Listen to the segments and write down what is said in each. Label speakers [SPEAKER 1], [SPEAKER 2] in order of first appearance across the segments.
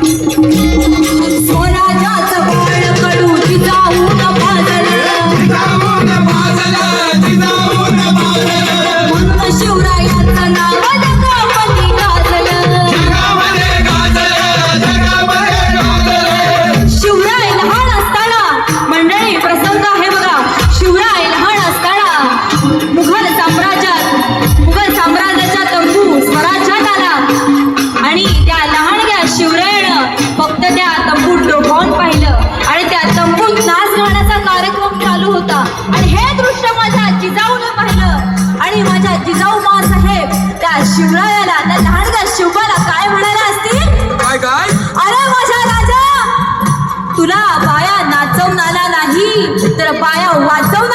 [SPEAKER 1] Thank you. trabalha o ação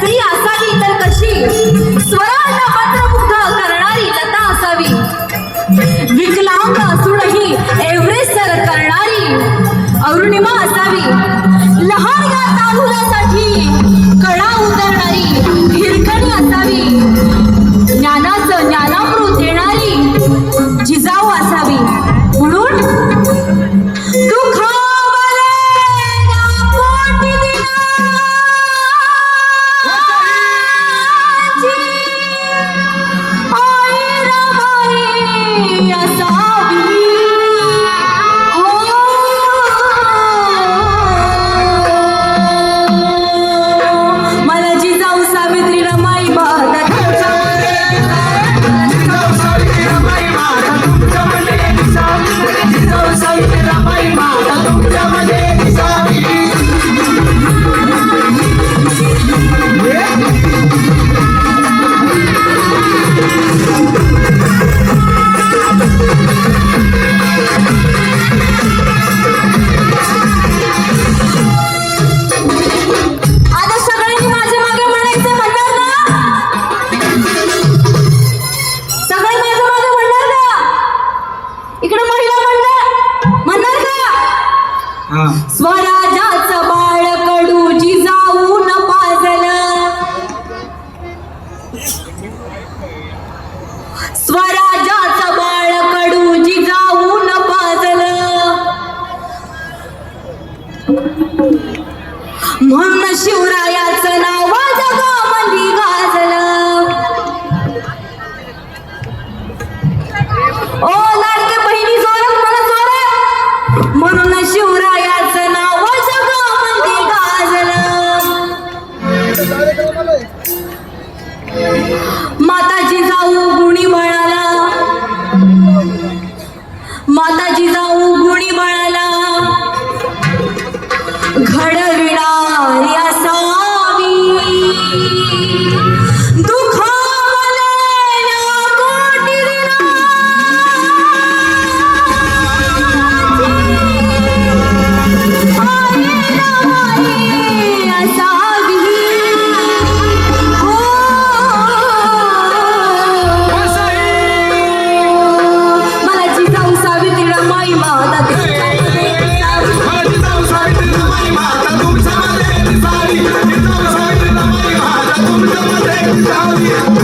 [SPEAKER 1] स्त्री असावी तर कशी? स्वरांना करणारी लता असावी. विकलांग असूनही एव्हरेस्ट सर करणारी अरुणिमा असावी. लहान या तारुण्यासाठी कळा उतरणारी हिरकणी असावी. মহানা শিবরায়া Italian.